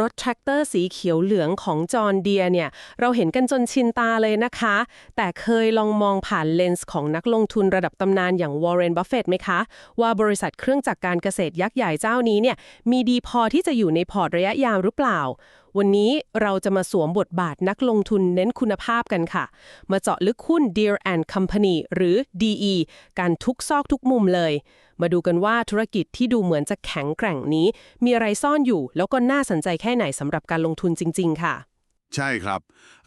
รถแทรกเตอร์สีเขียวเหลืองของจอห์นเดียเนี่ย เราเห็นกันจนชินตาเลยนะคะ แต่เคยลองมองผ่านเลนส์ของนักลงทุนระดับตำนานอย่างวอร์เรนบัฟเฟตไหมคะ ว่าบริษัทเครื่องจักรการเกษตรยักษ์ใหญ่เจ้านี้เนี่ยมีดีพอที่จะอยู่ในพอร์ตระยะยาวหรือเปล่า วันนี้เราจะมาสวมบทบาทนักลงทุนเน้นคุณภาพกันค่ะ มาเจาะลึกหุ้น Deer and Company หรือ DE กันทุกซอกทุกมุมเลย มาดูกันว่าธุรกิจที่ดูเหมือนจะแข็งแกร่งนี้ มีอะไรซ่อนอยู่ แล้วก็น่าสนใจแค่ไหนสำหรับการลงทุนจริง ๆ ค่ะ ใช่ครับ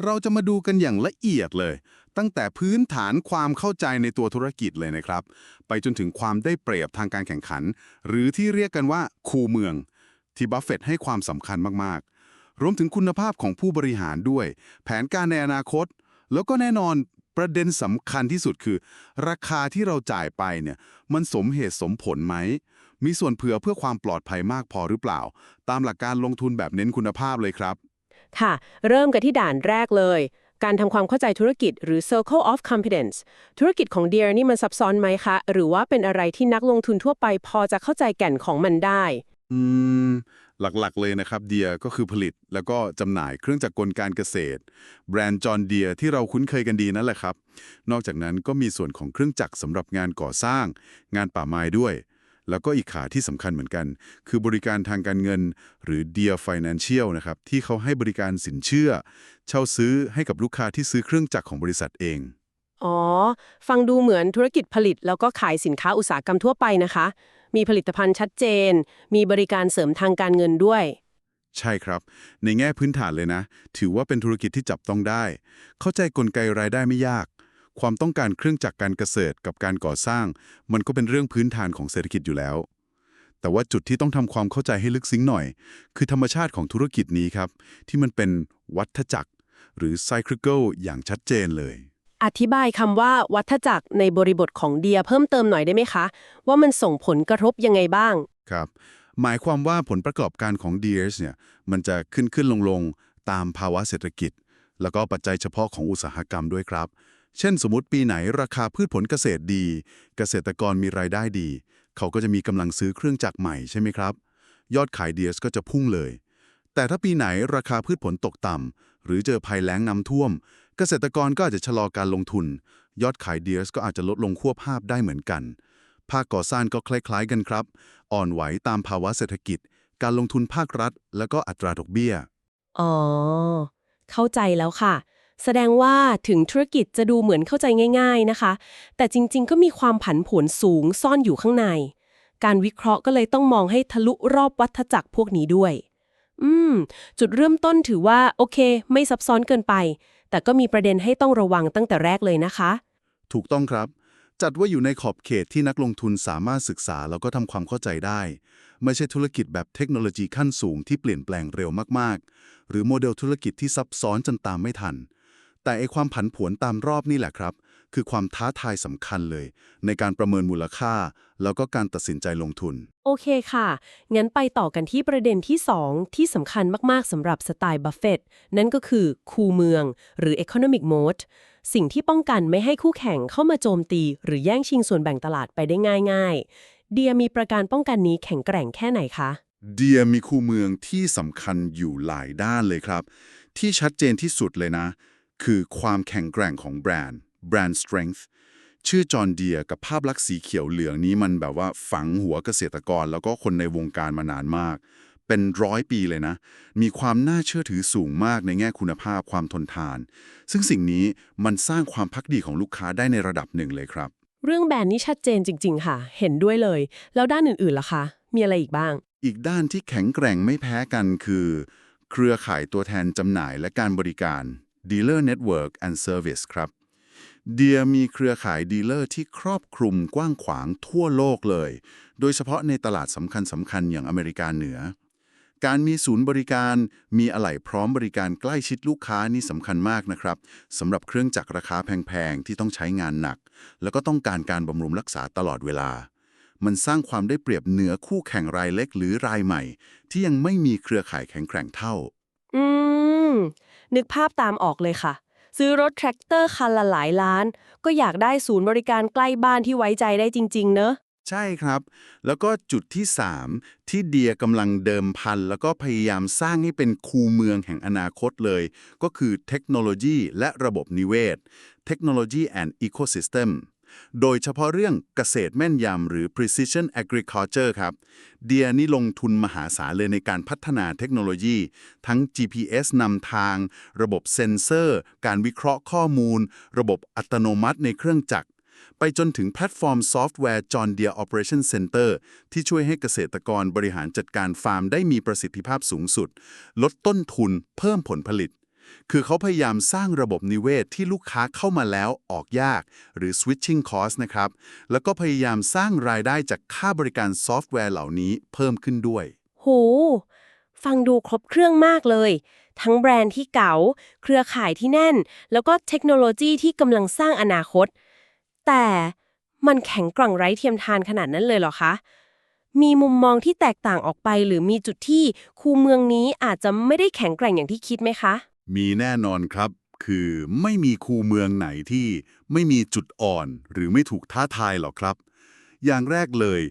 เราจะมาดูกันอย่างละเอียดเลย ตั้งแต่พื้นฐานความเข้าใจในตัวธุรกิจเลยนะครับ ไปจนถึงความได้เปรียบทางการแข่งขัน หรือที่เรียกกันว่า คูเมือง ที่บัฟเฟตต์ให้ความสำคัญมากๆ รวมถึงคุณภาพของผู้บริหารด้วย แผนการในอนาคต แล้วก็แน่นอนประเด็นสำคัญที่สุดคือ ราคาที่เราจ่ายไปเนี่ยมันสมเหตุสมผลไหม มีส่วนเผื่อเพื่อความปลอดภัยมากพอหรือเปล่า ตามหลักการลงทุนแบบเน้นคุณภาพเลยครับ ค่ะ เริ่มกันที่ด่านแรกเลย การทำความเข้าใจธุรกิจหรือ Circle of Competence ธุรกิจของ Deere นี่มันซับซ้อนไหมคะ หรือว่าเป็นอะไรที่นักลงทุนทั่วไปพอจะเข้าใจแก่นของมันได้ อืม หลักๆ เลยนะครับเดียก็คือผลิตแล้วก็จำหน่ายเครื่องจักรกลการเกษตร แบรนด์จอห์นเดียที่เราคุ้นเคยกันดีนั่นแหละครับ นอกจากนั้นก็มีส่วนของเครื่องจักรสำหรับงานก่อสร้าง งานป่าไม้ด้วย แล้วก็อีกขาที่สำคัญเหมือนกัน คือบริการทางการเงิน หรือ Dear Financial นะครับที่เขาให้บริการสินเชื่อ เช่าซื้อให้กับลูกค้าที่ซื้อเครื่องจักรของบริษัทเอง อ๋อ ฟังดูเหมือนธุรกิจผลิตแล้วก็ขายสินค้าอุตสาหกรรมทั่วไปนะคะ มีผลิตภัณฑ์ชัดเจน มีบริการเสริมทางการเงินด้วย ใช่ครับ ในแง่พื้นฐานเลยนะ ถือว่าเป็นธุรกิจที่จับต้องได้ เข้าใจกลไกรายได้ไม่ยาก ความต้องการเครื่องจักรการเกษตรกับการก่อสร้าง มันก็เป็นเรื่องพื้นฐานของเศรษฐกิจอยู่แล้ว แต่ว่าจุดที่ต้องทำความเข้าใจให้ลึกซึ้งหน่อย คือธรรมชาติของธุรกิจนี้ครับ ที่มันเป็นวัฏจักร หรือ cyclical อย่างชัดเจนเลย อธิบายคำว่าวัฏจักรในบริบทของเดียเพิ่มเติมหน่อยได้ไหมคะ ว่ามันส่งผลกระทบยังไงบ้าง ครับ หมายความว่าผลประกอบการของ Deers เนี่ยมันจะขึ้นขึ้นลงลงตามภาวะเศรษฐกิจ แล้วก็ปัจจัยเฉพาะของอุตสาหกรรมด้วยครับ เช่น สมมติปีไหนราคาพืชผลเกษตรดี เกษตรกรมีรายได้ดี เขาก็จะมีกำลังซื้อเครื่องจักรใหม่ใช่ไหมครับ ยอดขาย Deers ก็จะพุ่งเลย แต่ถ้าปีไหนราคาพืชผลตกต่ำหรือเจอภัยแล้งน้ำท่วม เกษตรกรก็อาจจะชะลอการลงทุน ยอดขาย Deers ก็อาจจะลดลงควบภาพได้เหมือนกัน ภาคก่อสร้างก็คล้ายๆกันครับ อ่อนไหวตามภาวะเศรษฐกิจ การลงทุนภาครัฐ แล้วก็อัตราดอกเบี้ย อ๋อ เข้าใจแล้วค่ะ แสดงว่าถึงธุรกิจจะดูเหมือนเข้าใจง่าย ๆนะคะ แต่จริงๆ ก็มีความผันผวนสูงซ่อนอยู่ข้างใน การวิเคราะห์ก็เลยต้องมองให้ทะลุรอบวัฏจักรพวกนี้ด้วย อืม จุดเริ่มต้นถือว่าโอเค ไม่ซับซ้อนเกินไป แต่ก็มีประเด็นให้ต้องระวังตั้งแต่แรกเลยนะคะ ถูกต้องครับ จัดว่าอยู่ในขอบเขตที่นักลงทุนสามารถศึกษาแล้วก็ทำความเข้าใจได้ ไม่ใช่ธุรกิจแบบเทคโนโลยีขั้นสูงที่เปลี่ยนแปลงเร็วมากๆ หรือโมเดลธุรกิจที่ซับซ้อนจนตามไม่ทัน แต่ไอความผันผวนตามรอบนี่แหละครับ คือความท้าทายสำคัญเลย ในการประเมินมูลค่า แล้วก็การตัดสินใจลงทุน โอเคค่ะ งั้นไปต่อกันที่ประเด็นที่ 2 ที่สำคัญมาก ๆสำหรับสไตล์บัฟเฟตนั่นก็คือคูเมือง หรือ economic mode สิ่งที่ป้องกันไม่ให้คู่แข่งเข้ามาโจมตี หรือแย่งชิงส่วนแบ่งตลาดไปได้ง่าย ๆ เดียมีประการป้องกันนี้แข็งแกร่งแค่ไหนคะเดียมีคู่เมืองที่สำคัญอยู่หลายด้านเลยครับ ที่ชัดเจนที่สุดเลยนะ คือความแข็งแกร่งของแบรนด์ brand strength ชื่อจอห์นเดียกับภาพลักษณ์สีเขียวเหลืองนี้มันแบบว่าฝังหัวเกษตรกรแล้วก็คนในวงการมานานมาก เป็นร้อยปีเลยนะ มีความน่าเชื่อถือสูงมากในแง่คุณภาพความทนทาน ซึ่งสิ่งนี้มันสร้างความพักดีของลูกค้าได้ในระดับหนึ่งเลยครับ เรื่องแบรนด์นี้ชัดเจนจริง ๆ ค่ะ เห็นด้วยเลย แล้วด้านอื่นๆล่ะคะ มีอะไรอีกบ้าง อีกด้านที่แข็งแกร่งไม่แพ้กันคือ เครือข่ายตัวแทนจำหน่ายและการบริการ Dealer Network and Service ครับ เดียมีเครือข่ายดีลเลอร์ที่ครอบคลุมกว้างขวางทั่วโลกเลย โดยเฉพาะในตลาดสำคัญสำคัญอย่างอเมริกาเหนือ การมีศูนย์บริการ มีอะไหล่พร้อมบริการใกล้ชิดลูกค้านี่สำคัญมากนะครับสำหรับเครื่องจักรราคาแพงๆ ที่ต้องใช้งานหนัก แล้วก็ต้องการการบำรุงรักษาตลอดเวลา มันสร้างความได้เปรียบเหนือคู่แข่งรายเล็กหรือรายใหม่ ที่ยังไม่มีเครือข่ายแข็งแกร่งเท่า อืมนึกภาพตามออกเลยค่ะ ซื้อรถแทรกเตอร์คันละหลายล้าน ก็อยากได้ศูนย์บริการใกล้บ้านที่ไว้ใจได้จริง ๆ เนอะ ใช่ครับ แล้วก็จุดที่ 3 ที่เดียกำลังเดิมพัน แล้วก็พยายามสร้างให้เป็นคูเมืองแห่งอนาคตเลย ก็คือเทคโนโลยีและระบบนิเวศ Technology and Ecosystem โดยเฉพาะเรื่องเกษตรแม่นยำหรือ precision agriculture ครับ เดียนี่ลงทุนมหาศาลเลยในการพัฒนาเทคโนโลยี ทั้ง GPS นำทาง ระบบเซ็นเซอร์ การวิเคราะห์ข้อมูล ระบบอัตโนมัติในเครื่องจักร ไปจนถึงแพลตฟอร์มซอฟต์แวร์ John Deere Operation Center ที่ช่วยให้เกษตรกรบริหารจัดการฟาร์มได้มีประสิทธิภาพสูงสุด ลดต้นทุนเพิ่มผลผลิต คือเขาพยายามสร้างระบบนิเวศที่ลูกค้าเข้ามาแล้วออกยาก หรือ switching cost นะครับ แล้วก็พยายามสร้างรายได้จากค่าบริการซอฟต์แวร์เหล่านี้เพิ่มขึ้นด้วย โห ฟังดูครบเครื่องมากเลย ทั้งแบรนด์ที่เก๋าเครือข่ายที่แน่น แล้วก็เทคโนโลยีที่กำลังสร้างอนาคต แต่มันแข็งแกร่งไร้เทียมทานขนาดนั้นเลยเหรอคะมีมุมมองที่แตกต่างออกไป หรือมีจุดที่คูเมืองนี้อาจจะไม่ได้แข็งแกร่งอย่างที่คิดไหมคะ มีแน่นอนครับ คือไม่มีคูเมืองไหนที่ไม่มีจุดอ่อนหรือไม่ถูกท้าทายหรอกครับ อย่างแรกเลย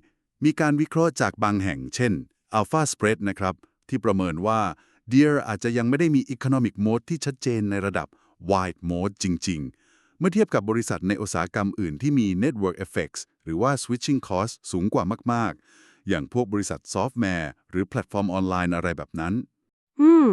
มีการวิเคราะห์จากบางแห่ง เช่น Alpha Spread นะครับ ที่ประเมินว่า Deer อาจจะยังไม่ได้มี Economic Mode ที่ชัดเจนในระดับ Wide Mode จริง ๆ เมื่อเทียบกับบริษัทในอุตสาหกรรมอื่นที่มี Network Effects หรือว่า Switching Cost สูงกว่ามาก ๆ อย่างพวกบริษัทซอฟต์แวร์หรือแพลตฟอร์มออนไลน์อะไรแบบนั้น อืม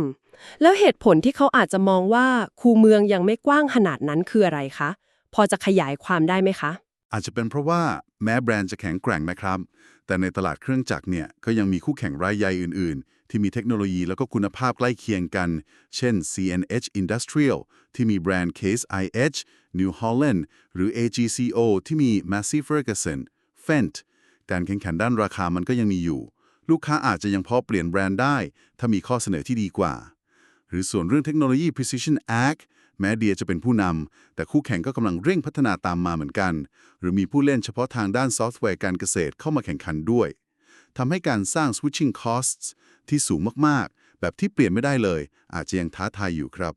แล้วเหตุผลที่เขาอาจจะมองว่าคูเมืองยังไม่กว้างขนาดนั้นคืออะไรคะ พอจะขยายความได้ไหมคะ อาจจะเป็นเพราะว่าแม้แบรนด์จะแข็งแกร่งนะครับ แต่ในตลาดเครื่องจักรเนี่ยก็ยังมีคู่แข่งรายใหญ่อื่น ๆ ที่มีเทคโนโลยีแล้วก็คุณภาพใกล้เคียงกัน เช่น CNH Industrial ที่มีแบรนด์ Case IH New Holland หรือ AGCO ที่มี Massey Ferguson Fendt การแข่งขันด้านราคามันก็ยังมีอยู่ ลูกค้าอาจจะยังพอเปลี่ยนแบรนด์ได้ ถ้ามีข้อเสนอที่ดีกว่า หรือส่วนเรื่องเทคโนโลยี Precision Ag แม้เดียจะเป็นผู้นำ แต่คู่แข่งก็กำลังเร่งพัฒนาตามมาเหมือนกัน หรือมีผู้เล่นเฉพาะทางด้านซอฟต์แวร์การเกษตรเข้ามาแข่งขันด้วยทำให้การสร้าง switching costs ที่สูงมากๆ แบบที่เปลี่ยนไม่ได้เลย อาจจะยังท้าทายอยู่ครับ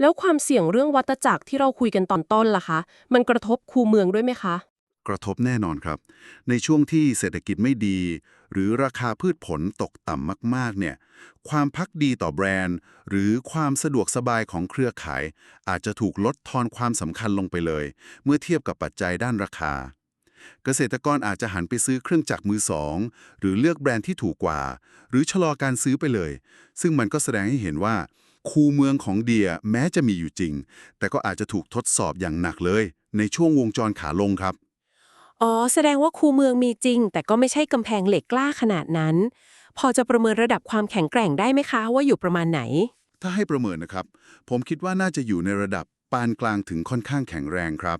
แล้วความเสี่ยงเรื่องวัตจักรที่เราคุยกันตอนต้นล่ะคะ มันกระทบคูเมืองด้วยไหมคะ กระทบแน่นอนครับ ในช่วงที่เศรษฐกิจไม่ดี หรือราคาพืชผลตกต่ำมากๆ เนี่ย ความพักดีต่อแบรนด์ หรือความสะดวกสบายของเครือข่าย อาจจะถูกลดทอนความสำคัญลงไปเลย เมื่อเทียบกับปัจจัยด้านราคา เกษตรกรอาจจะหันไปซื้อเครื่องจักรมือสองหรือเลือกแบรนด์ที่ถูกกว่า หรือชะลอการซื้อไปเลย ซึ่งมันก็แสดงให้เห็นว่าคูเมืองของเดียแม้จะมีอยู่จริง แต่ก็อาจจะถูกทดสอบอย่างหนักเลย ในช่วงวงจรขาลงครับ อ๋อ แสดงว่าคูเมืองมีจริง แต่ก็ไม่ใช่กำแพงเหล็กกล้าขนาดนั้น พอจะประเมินระดับความแข็งแกร่งได้ไหมคะ ว่าอยู่ประมาณไหน ถ้าให้ประเมินนะครับ ผมคิดว่าน่าจะอยู่ในระดับปานกลางถึงค่อนข้างแข็งแรงครับ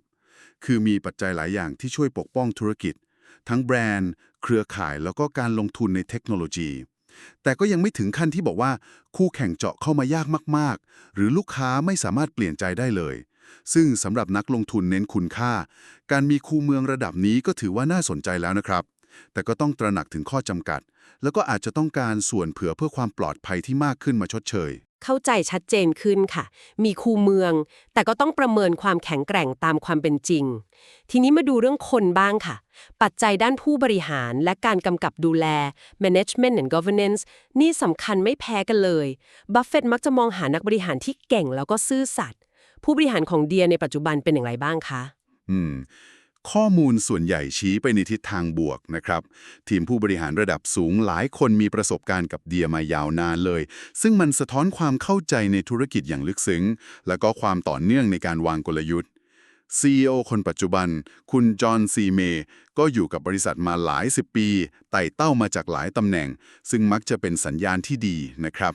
คือมีปัจจัยหลายอย่างที่ช่วยปกป้องธุรกิจ ทั้งแบรนด์ เครือข่ายแล้วก็การลงทุนในเทคโนโลยี แต่ก็ยังไม่ถึงขั้นที่บอกว่าคู่แข่งเจาะเข้ามายากมาก ๆ หรือลูกค้าไม่สามารถเปลี่ยนใจได้เลย ซึ่งสำหรับนักลงทุนเน้นคุณค่า การมีคูเมืองระดับนี้ก็ถือว่าน่าสนใจแล้วนะครับ แต่ก็ต้องตระหนักถึงข้อจำกัด แล้วก็อาจจะต้องการส่วนเผื่อเพื่อความปลอดภัยที่มากขึ้นมาชดเชย เข้าใจชัดเจนขึ้นค่ะ มีคูเมือง แต่ก็ต้องประเมินความแข็งแกร่งตามความเป็นจริง ทีนี้มาดูเรื่องคนบ้างค่ะ ปัจจัยด้านผู้บริหารและการกำกับดูแล management and governance นี่สำคัญไม่แพ้กันเลยบัฟเฟตต์มักจะมองหานักบริหารที่เก่งแล้วก็ซื่อสัตย์ ผู้บริหารของเดียในปัจจุบันเป็นอย่างไรบ้างคะ อืม ข้อมูลส่วนใหญ่ชี้ไปในทิศทางบวกนะครับ ทีมผู้บริหารระดับสูงหลายคนมีประสบการณ์กับเดียมายาวนานเลย ซึ่งมันสะท้อนความเข้าใจในธุรกิจอย่างลึกซึ้ง และก็ความต่อเนื่องในการวางกลยุทธ์ CEO คนปัจจุบัน คุณจอห์นซีเมย์ก็อยู่กับบริษัทมาหลายสิบปี ไต่เต้ามาจากหลายตำแหน่ง ซึ่งมักจะเป็นสัญญาณที่ดีนะครับ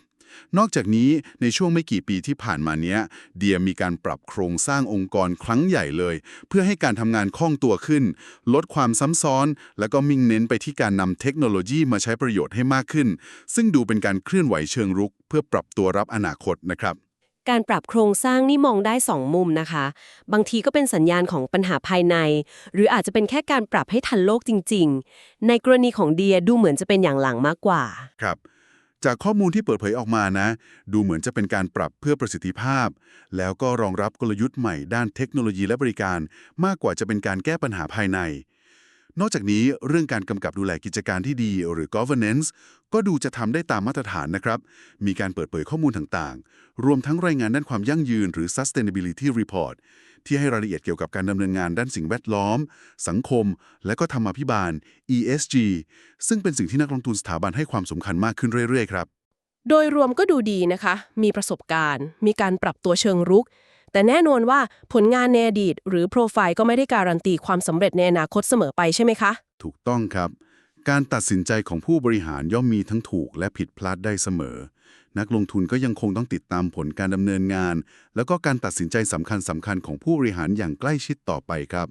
นอกจากนี้ในช่วงไม่กี่ปีที่ผ่านมาเนี้ย เดียมีการปรับโครงสร้างองค์กรครั้งใหญ่เลย เพื่อให้การทำงานคล่องตัวขึ้น ลดความซ้ำซ้อน แล้วก็มิ่งเน้นไปที่การนำเทคโนโลยีมาใช้ประโยชน์ให้มากขึ้น ซึ่งดูเป็นการเคลื่อนไหวเชิงรุก เพื่อปรับตัวรับอนาคตนะครับการปรับโครงสร้างนี่มองได้สองมุมนะคะ บางทีก็เป็นสัญญาณของปัญหาภายใน หรืออาจจะเป็นแค่การปรับให้ทันโลกจริง ๆ ในกรณีของเดียดูเหมือนจะเป็นอย่างหลังมากกว่า ครับ จากข้อมูลที่เปิดเผยออกมานะ ดูเหมือนจะเป็นการปรับเพื่อประสิทธิภาพ แล้วก็รองรับกลยุทธ์ใหม่ด้านเทคโนโลยีและบริการ มากกว่าจะเป็นการแก้ปัญหาภายใน นอกจากนี้เรื่องการกำกับดูแลกิจการที่ดี หรือ governance ก็ดูจะทำได้ตามมาตรฐานนะครับ มีการเปิดเผยข้อมูลต่างๆ รวมทั้งรายงานด้านความยั่งยืนหรือ sustainability report ที่ให้รายละเอียดเกี่ยวกับการดำเนินงานด้านสิ่งแวดล้อม สังคม และก็ธรรมาภิบาล ESG ซึ่งเป็นสิ่งที่นักลงทุนสถาบันให้ความสำคัญมากขึ้นเรื่อยๆครับ โดยรวมก็ดูดีนะคะ มีประสบการณ์ มีการปรับตัวเชิงรุก แต่แน่นอนว่าผลงานในอดีต หรือโปรไฟล์ก็ไม่ได้การันตีความสำเร็จในอนาคตเสมอไปใช่ไหมคะ ถูกต้องครับ การตัดสินใจของผู้บริหารย่อมมีทั้งถูกและผิดพลาดได้เสมอ นักลงทุนก็ยังคงต้องติดตามผลการดำเนินงาน แล้วก็การตัดสินใจสำคัญสำคัญของผู้บริหารอย่างใกล้ชิดต่อไปครับ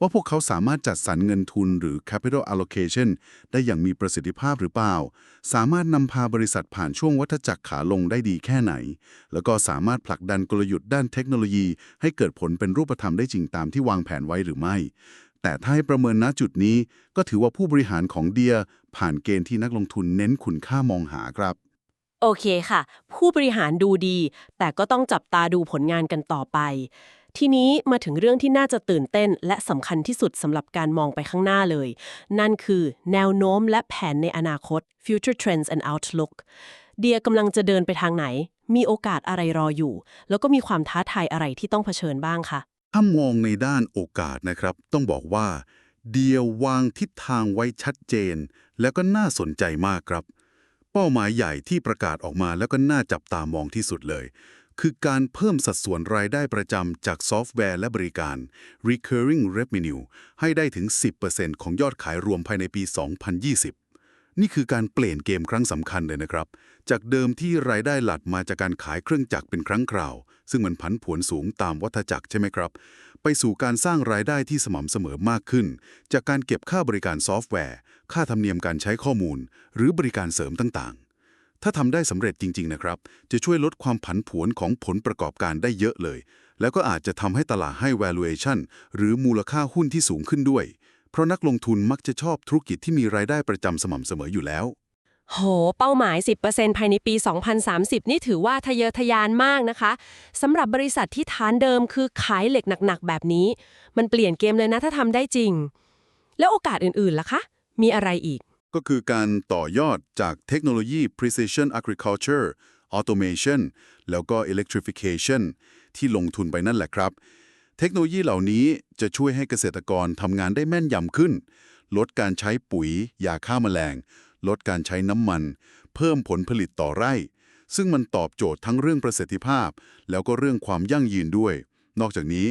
ว่าพวกเขาสามารถจัดสรรเงินทุนหรือ capital allocation ได้อย่างมีประสิทธิภาพหรือเปล่า สามารถนำพาบริษัทผ่านช่วงวัฏจักรขาลงได้ดีแค่ไหน แล้วก็สามารถผลักดันกลยุทธ์ด้านเทคโนโลยี ให้เกิดผลเป็นรูปธรรมได้จริงตามที่วางแผนไว้หรือไม่แต่ถ้าให้ประเมินณจุดนี้ก็ถือว่าผู้บริหารของเดีย ผ่านเกณฑ์ที่นักลงทุนเน้นคุณค่ามองหาครับ โอเคค่ะ ผู้บริหารดูดี แต่ก็ต้องจับตาดูผลงานกันต่อไป ทีนี้มาถึงเรื่องที่น่าจะตื่นเต้น และสำคัญที่สุดสำหรับการมองไปข้างหน้าเลย นั่นคือแนวโน้มและแผนในอนาคต future trends and outlook เดียกำลังจะเดินไปทางไหน มีโอกาสอะไรรออยู่ แล้วก็มีความท้าทายอะไรที่ต้องเผชิญบ้างคะถ้ามองในด้านโอกาสนะครับ ต้องบอกว่า เดียววางทิศทางไว้ชัดเจน แล้วก็น่าสนใจมากครับ เป้าหมายใหญ่ที่ประกาศออกมาแล้วก็น่าจับตามองที่สุดเลย คือการเพิ่มสัดส่วนรายได้ประจำจากซอฟต์แวร์และบริการ recurring revenue ให้ได้ถึง 10%ของยอดขายรวมภายในปี 2020 นี่คือการเปลี่ยนเกมครั้งสำคัญเลยนะครับ จากเดิมที่รายได้หลักมาจากการขายเครื่องจักรเป็นครั้งคราว ซึ่งมันผันผวนสูงตามวัฏจักรใช่ไหมครับ ไปสู่การสร้างรายได้ที่สม่ำเสมอมากขึ้น จากการเก็บค่าบริการซอฟต์แวร์ ค่าธรรมเนียมการใช้ข้อมูล หรือบริการเสริมต่างๆ ถ้าทำได้สำเร็จจริง ๆ นะครับ จะช่วยลดความผันผวนของผลประกอบการได้เยอะเลย แล้วก็อาจจะทำให้ตลาดให้ valuation หรือมูลค่าหุ้นที่สูงขึ้นด้วย เพราะนักลงทุนมักจะชอบธุรกิจที่มีรายได้ประจำสม่ำเสมออยู่แล้วโห เป้าหมาย 10%ภายในปี 2030 นี่ถือว่าทะเยอทะยานมากนะคะ สำหรับบริษัทที่ฐานเดิมคือขายเหล็กหนักๆ แบบนี้ มันเปลี่ยนเกมเลยนะถ้าทำได้จริง แล้วโอกาสอื่นๆล่ะคะ มีอะไรอีก ก็คือการต่อยอดจากเทคโนโลยี precision agriculture automation แล้วก็ electrification ที่ลงทุนไปนั่นแหละครับ เทคโนโลยีเหล่านี้จะช่วยให้เกษตรกรทำงานได้แม่นยำขึ้น ลดการใช้ปุ๋ยยาฆ่าแมลง ลดการใช้น้ำมัน เพิ่มผลผลิตต่อไร่ ซึ่งมันตอบโจทย์ทั้งเรื่องประสิทธิภาพ แล้วก็เรื่องความยั่งยืนด้วย นอกจากนี้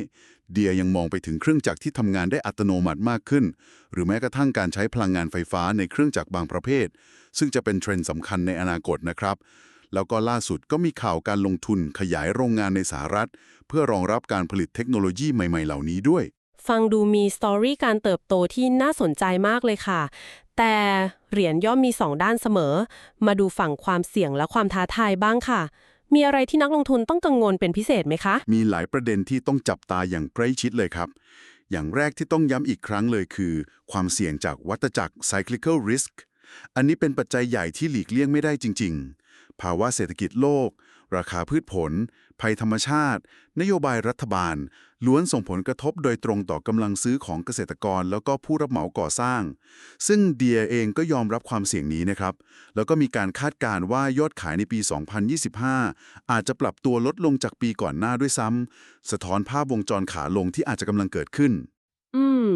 เดียยังมองไปถึงเครื่องจักรที่ทำงานได้อัตโนมัติมากขึ้น หรือแม้กระทั่งการใช้พลังงานไฟฟ้าในเครื่องจักรบางประเภท ซึ่งจะเป็นเทรนด์สำคัญในอนาคตนะครับ แล้วก็ล่าสุดก็มีข่าวการลงทุนขยายโรงงานในสหรัฐ เพื่อรองรับการผลิตเทคโนโลยีใหม่ ๆ เหล่านี้ด้วย ฟังดูมีสตอรี่การเติบโตที่น่าสนใจมากเลยค่ะ แต่เหรียญย่อมมี2ด้านเสมอ มาดูฝั่งความเสี่ยงและความท้าทายบ้างค่ะ มีอะไรที่นักลงทุนต้องกังวลเป็นพิเศษไหมคะ มีหลายประเด็นที่ต้องจับตาอย่างใกล้ชิดเลยครับ อย่างแรกที่ต้องย้ำอีกครั้งเลยคือ ความเสี่ยงจากวัฏจักร cyclical risk อันนี้เป็นปัจจัยใหญ่ที่หลีกเลี่ยงไม่ได้จริง ๆ ภาวะเศรษฐกิจโลก ราคาพืชผล ภัยธรรมชาติ นโยบายรัฐบาล ล้วนส่งผลกระทบโดยตรงต่อกำลังซื้อของเกษตรกร แล้วก็ผู้รับเหมาก่อสร้าง ซึ่งเดียเองก็ยอมรับความเสี่ยงนี้นะครับ แล้วก็มีการคาดการณ์ว่ายอดขายในปี 2025 อาจจะปรับตัวลดลงจากปีก่อนหน้าด้วยซ้ำสะท้อนภาพวงจรขาลงที่อาจจะกำลังเกิดขึ้น อืม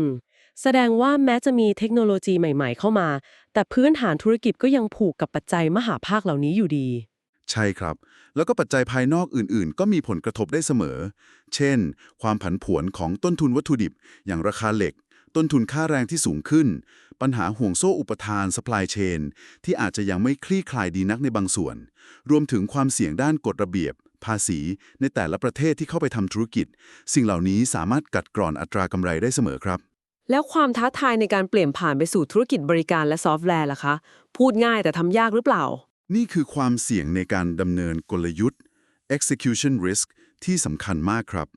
แสดงว่าแม้จะมีเทคโนโลยีใหม่ ๆ เข้ามา แต่พื้นฐานธุรกิจก็ยังผูกกับปัจจัยมหาภาคเหล่านี้อยู่ดี ใช่ครับ แล้วก็ปัจจัยภายนอกอื่น ๆ ก็มีผลกระทบได้เสมอ เช่น ความผันผวนของต้นทุนวัตถุดิบ อย่างราคาเหล็ก ต้นทุนค่าแรงที่สูงขึ้น ปัญหาห่วงโซ่อุปทาน supply chain ที่อาจจะยังไม่คลี่คลายดีนักในบางส่วน รวมถึงความเสี่ยงด้านกฎระเบียบ ภาษีในแต่ละประเทศที่เข้าไปทำธุรกิจ สิ่งเหล่านี้สามารถกัดกร่อนอัตรากำไรได้เสมอครับแล้วความท้าทายในการเปลี่ยนผ่านไปสู่ธุรกิจบริการและซอฟต์แวร์ล่ะคะ พูดง่ายแต่ทำยากหรือเปล่า นี่คือความเสี่ยงในการดำเนินกลยุทธ์ execution risk ที่สำคัญมากครับ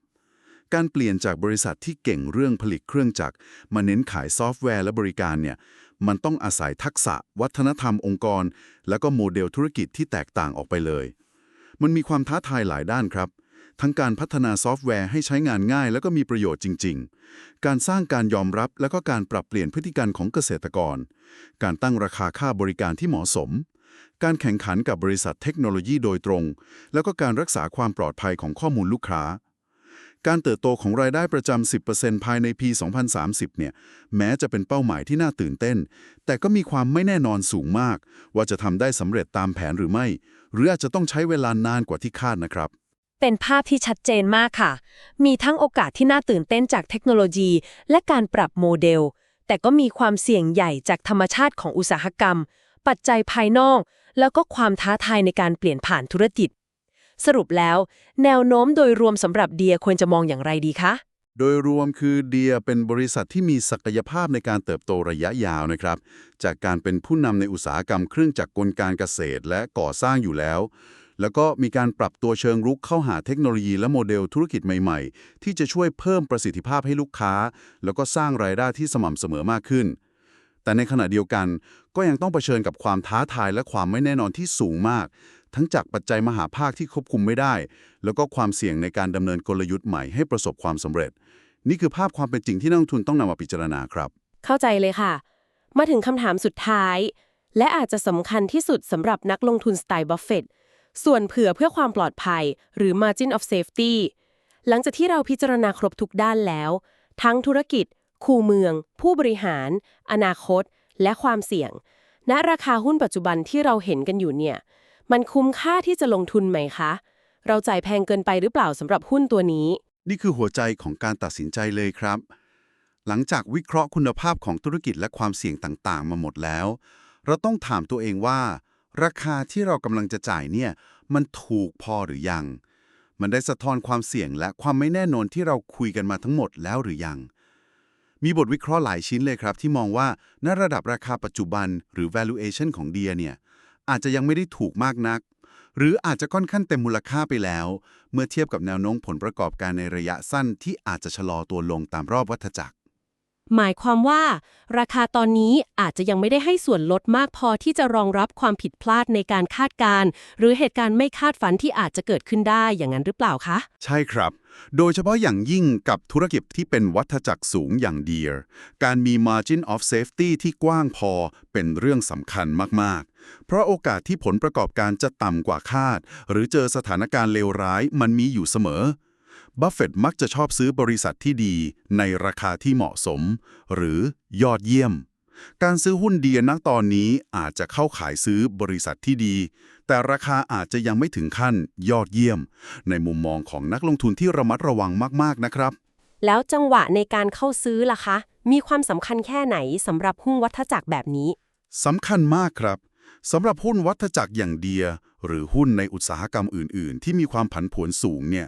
การเปลี่ยนจากบริษัทที่เก่งเรื่องผลิตเครื่องจักร มาเน้นขายซอฟต์แวร์และบริการเนี่ย มันต้องอาศัยทักษะ วัฒนธรรมองค์กร แล้วก็โมเดลธุรกิจที่แตกต่างออกไปเลย มันมีความท้าทายหลายด้านครับ ทั้งการพัฒนาซอฟต์แวร์ให้ใช้งานง่าย แล้วก็มีประโยชน์จริง ๆ การสร้างการยอมรับ แล้วก็การปรับเปลี่ยนพฤติกรรมของเกษตรกร การตั้งราคาค่าบริการที่เหมาะสม การแข่งขันกับบริษัทเทคโนโลยีโดยตรง แล้วก็การรักษาความปลอดภัยของข้อมูลลูกค้า การเติบโตของรายได้ประจำ 10%ภายในปี 2030 เนี่ย แม้จะเป็นเป้าหมายที่น่าตื่นเต้น แต่ก็มีความไม่แน่นอนสูงมาก ว่าจะทำได้สำเร็จตามแผนหรือไม่ หรืออาจจะต้องใช้เวลานานกว่าที่คาดนะครับเป็นภาพที่ชัดเจนมากค่ะ มีทั้งโอกาสที่น่าตื่นเต้นจากเทคโนโลยี และการปรับโมเดล แต่ก็มีความเสี่ยงใหญ่จากธรรมชาติของอุตสาหกรรม ปัจจัยภายนอก แล้วก็ความท้าทายในการเปลี่ยนผ่านธุรกิจ สรุปแล้ว แนวโน้มโดยรวมสำหรับเดียควรจะมองอย่างไรดีคะ โดยรวมคือเดียเป็นบริษัทที่มีศักยภาพในการเติบโตระยะยาวนะครับ จากการเป็นผู้นำในอุตสาหกรรมเครื่องจักรกลการเกษตรและก่อสร้างอยู่แล้วแล้วก็มีการปรับตัวเชิงรุกเข้าหาเทคโนโลยีและโมเดลธุรกิจใหม่ๆ ที่จะช่วยเพิ่มประสิทธิภาพให้ลูกค้า แล้วก็สร้างรายได้ที่สม่ำเสมอมากขึ้น แต่ในขณะเดียวกันก็ยังต้องเผชิญกับความท้าทายและความไม่แน่นอนที่สูงมาก ทั้งจากปัจจัยมหาภาคที่ควบคุมไม่ได้ แล้วก็ความเสี่ยงในการดำเนินกลยุทธ์ใหม่ให้ประสบความสำเร็จ นี่คือภาพความเป็นจริงที่นักลงทุนต้องนำมาพิจารณาครับ เข้าใจเลยค่ะ มาถึงคำถามสุดท้าย และอาจจะสำคัญที่สุดสำหรับนักลงทุนสไตล์บัฟเฟตส่วนเผื่อเพื่อความปลอดภัย หรือ margin of safety หลังจากที่เราพิจารณาครบทุกด้านแล้ว ทั้งธุรกิจ คู่เมือง ผู้บริหาร อนาคต และความเสี่ยง ณราคาหุ้นปัจจุบันที่เราเห็นกันอยู่เนี่ย มันคุ้มค่าที่จะลงทุนไหมคะ เราจ่ายแพงเกินไปหรือเปล่าสำหรับหุ้นตัวนี้ นี่คือหัวใจของการตัดสินใจเลยครับ หลังจากวิเคราะห์คุณภาพของธุรกิจและความเสี่ยงต่างๆ มาหมดแล้ว เราต้องถามตัวเองว่า ราคาที่เรากำลังจะจ่ายเนี่ยมันถูกพอหรือยัง มันได้สะท้อนความเสี่ยงและความไม่แน่นอนที่เราคุยกันมาทั้งหมดแล้วหรือยัง มีบทวิเคราะห์หลายชิ้นเลยครับ ที่มองว่าณระดับราคาปัจจุบันหรือ valuation ของเดียเนี่ยอาจจะยังไม่ได้ถูกมากนัก หรืออาจจะค่อนข้างเต็มมูลค่าไปแล้ว เมื่อเทียบกับแนวโน้มผลประกอบการในระยะสั้นที่อาจจะชะลอตัวลงตามรอบวัฏจักร หมายความว่า ราคาตอนนี้อาจจะยังไม่ได้ให้ส่วนลดมากพอที่จะรองรับความผิดพลาดในการคาดการณ์หรือเหตุการณ์ไม่คาดฝันที่อาจจะเกิดขึ้นได้อย่างนั้นหรือเปล่าคะ ใช่ครับ โดยเฉพาะอย่างยิ่งกับธุรกิจที่เป็นวัฏจักรสูงอย่างเดียการมี margin of safety ที่กว้างพอเป็นเรื่องสำคัญมากๆ เพราะโอกาสที่ผลประกอบการจะต่ำกว่าคาด หรือเจอสถานการณ์เลวร้ายมันมีอยู่เสมอ บัฟเฟตต์มักจะชอบซื้อบริษัทที่ดีในราคาที่เหมาะสม หรือยอดเยี่ยม การซื้อหุ้นเดียนักตอนนี้อาจจะเข้าขายซื้อบริษัทที่ดี แต่ราคาอาจจะยังไม่ถึงขั้นยอดเยี่ยม ในมุมมองของนักลงทุนที่ระมัดระวังมาก ๆ นะครับ แล้วจังหวะในการเข้าซื้อล่ะคะ มีความสำคัญแค่ไหนสำหรับหุ้นวัฏจักรแบบนี้สำคัญมากครับสำหรับหุ้นวัฏจักรอย่างเดีย หรือหุ้นในอุตสาหกรรมอื่น ๆ ที่มีความผันผวนสูงเนี่ย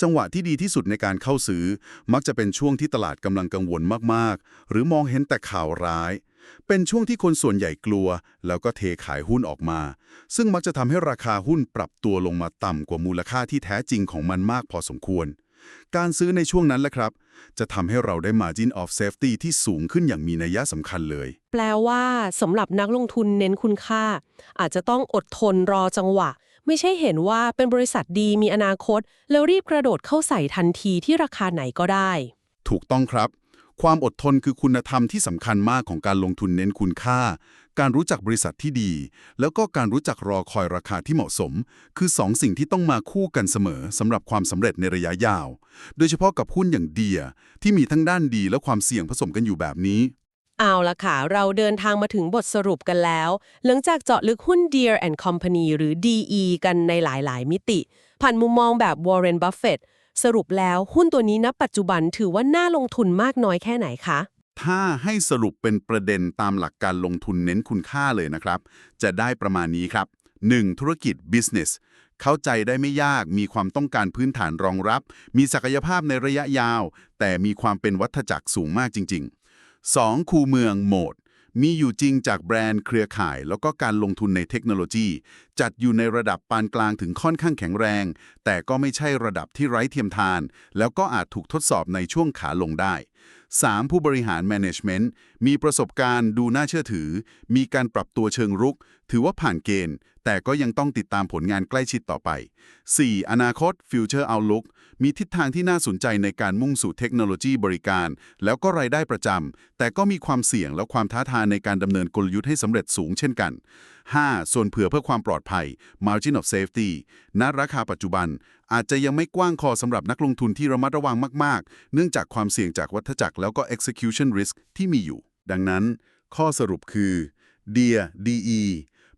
จังหวะที่ดีที่สุดในการเข้าซื้อ มักจะเป็นช่วงที่ตลาดกำลังกังวลมากๆ หรือมองเห็นแต่ข่าวร้าย เป็นช่วงที่คนส่วนใหญ่กลัว แล้วก็เทขายหุ้นออกมา ซึ่งมักจะทำให้ราคาหุ้นปรับตัวลงมาต่ำกว่ามูลค่าที่แท้จริงของมันมากพอสมควร การซื้อในช่วงนั้นแหละครับ จะทำให้เราได้ margin of safety ที่สูงขึ้นอย่างมีนัยสำคัญเลย แปลว่าสำหรับนักลงทุนเน้นคุณค่า อาจจะต้องอดทนรอจังหวะ ไม่ใช่เห็นว่าเป็นบริษัทดีมีอนาคต แล้วรีบกระโดดเข้าใส่ทันทีที่ราคาไหนก็ได้ ถูกต้องครับ ความอดทนคือคุณธรรมที่สำคัญมากของการลงทุนเน้นคุณค่า การรู้จักบริษัทที่ดี แล้วก็การรู้จักรอคอยราคาที่เหมาะสม คือสองสิ่งที่ต้องมาคู่กันเสมอสำหรับความสำเร็จในระยะยาว โดยเฉพาะกับหุ้นอย่างเดียที่มีทั้งด้านดีและความเสี่ยงผสมกันอยู่แบบนี้ เอาละค่ะ เราเดินทางมาถึงบทสรุปกันแล้ว หลังจากเจาะลึกหุ้น Deer and Company หรือ DE กันในหลายๆ มิติ ผ่านมุมมองแบบ Warren Buffett สรุปแล้วหุ้นตัวนี้ณปัจจุบันถือว่าน่าลงทุนมากน้อยแค่ไหนคะ ถ้าให้สรุปเป็นประเด็นตามหลักการลงทุนเน้นคุณค่าเลยนะครับ จะได้ประมาณนี้ครับ 1. ธุรกิจ business เข้าใจได้ไม่ยากมีความต้องการพื้นฐานรองรับ มีศักยภาพในระยะยาว แต่มีความเป็นวัฏจักรสูงมากจริง ๆ 2. คูเมืองโหมด มีอยู่จริงจากแบรนด์เครือข่าย แล้วก็การลงทุนในเทคโนโลยี จัดอยู่ในระดับปานกลางถึงค่อนข้างแข็งแรง แต่ก็ไม่ใช่ระดับที่ไร้เทียมทาน แล้วก็อาจถูกทดสอบในช่วงขาลงได้ 3. ผู้บริหาร Management มีประสบการณ์ดูน่าเชื่อถือ มีการปรับตัวเชิงรุก ถือว่าผ่านเกณฑ์ แต่ก็ยังต้องติดตามผลงานใกล้ชิดต่อไป 4. อนาคต Future Outlook มีทิศทางที่น่าสนใจในการมุ่งสู่เทคโนโลยีบริการ แล้วก็รายได้ประจำ แต่ก็มีความเสี่ยงและความท้าทายในการดำเนินกลยุทธ์ให้สำเร็จสูงเช่นกัน 5. ส่วนเผื่อเพื่อความปลอดภัย Margin of Safety ณราคาปัจจุบัน อาจจะยังไม่กว้างพอสำหรับนักลงทุนที่ระมัดระวังมาก ๆ เนื่องจากความเสี่ยงจากวัฏจักรแล้วก็ execution risk ที่มีอยู่ ดังนั้น ข้อสรุปคือ Dear DE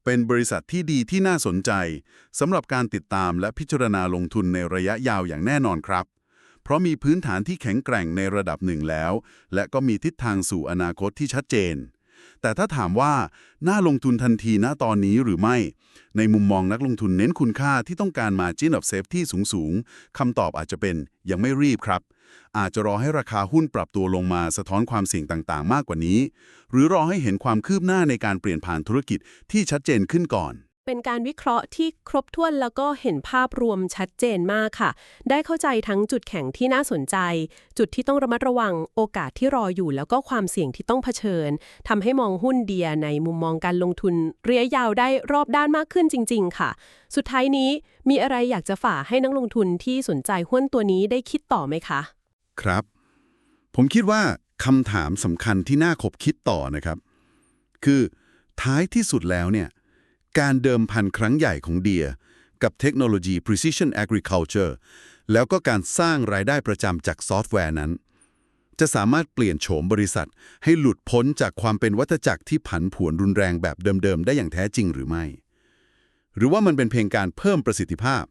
เป็นบริษัทที่ดีที่น่าสนใจสำหรับการติดตามและพิจารณาลงทุนในระยะยาวอย่างแน่นอนครับ เพราะมีพื้นฐานที่แข็งแกร่งในระดับหนึ่งแล้ว และก็มีทิศทางสู่อนาคตที่ชัดเจน แต่ถ้าถามว่าน่าลงทุนทันทีณตอนนี้หรือไม่ ในมุมมองนักลงทุนเน้นคุณค่าที่ต้องการมา r g i n of Safety สูงๆคำตอบอาจจะเป็นยังไม่รีบครับ อาจจะรอให้ราคาหุ้นปรับตัวลงมาสะท้อนความเสี่ยงต่างๆ มากกว่านี้ หรือรอให้เห็นความคืบหน้าในการเปลี่ยนผ่านธุรกิจที่ชัดเจนขึ้นก่อน เป็นการวิเคราะห์ที่ครบถ้วนแล้วก็เห็นภาพรวมชัดเจนมากค่ะ ได้เข้าใจทั้งจุดแข็งที่น่าสนใจ จุดที่ต้องระมัดระวัง โอกาสที่รออยู่ แล้วก็ความเสี่ยงที่ต้องเผชิญทำให้มองหุ้นเดียในมุมมองการลงทุนระยะยาวได้รอบด้านมากขึ้นจริง ๆ ค่ะ สุดท้ายนี้มีอะไรอยากจะฝากให้นักลงทุนที่สนใจหุ้นตัวนี้ได้คิดต่อไหมคะ ครับ ผมคิดว่าคำถามสำคัญที่น่าขบคิดต่อนะครับ คือท้ายที่สุดแล้วเนี่ย การเดิมพันครั้งใหญ่ของเดีย กับเทคโนโลยี precision agriculture แล้วก็การสร้างรายได้ประจำจากซอฟต์แวร์นั้น จะสามารถเปลี่ยนโฉมบริษัท ให้หลุดพ้นจากความเป็นวัฏจักรที่ผันผวนรุนแรงแบบเดิมๆ ได้อย่างแท้จริงหรือไม่ หรือว่ามันเป็นเพียงการเพิ่มประสิทธิภาพ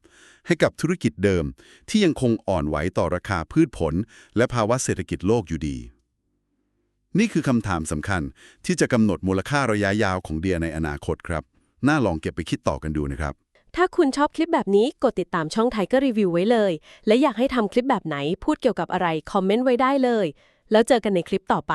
ให้กับธุรกิจเดิมที่ยังคงอ่อนไหวต่อราคาพืชผล และภาวะเศรษฐกิจโลกอยู่ดีนี่คือคำถามสำคัญที่จะกำหนดมูลค่าระยะยาวของเดียในอนาคตครับ น่าลองเก็บไปคิดต่อกันดูนะครับ ถ้าคุณชอบคลิปแบบนี้กดติดตามช่องไทเกอร์รีวิวไว้เลย และอยากให้ทำคลิปแบบไหนพูดเกี่ยวกับอะไร คอมเมนต์ไว้ได้เลย แล้วเจอกันในคลิปต่อไป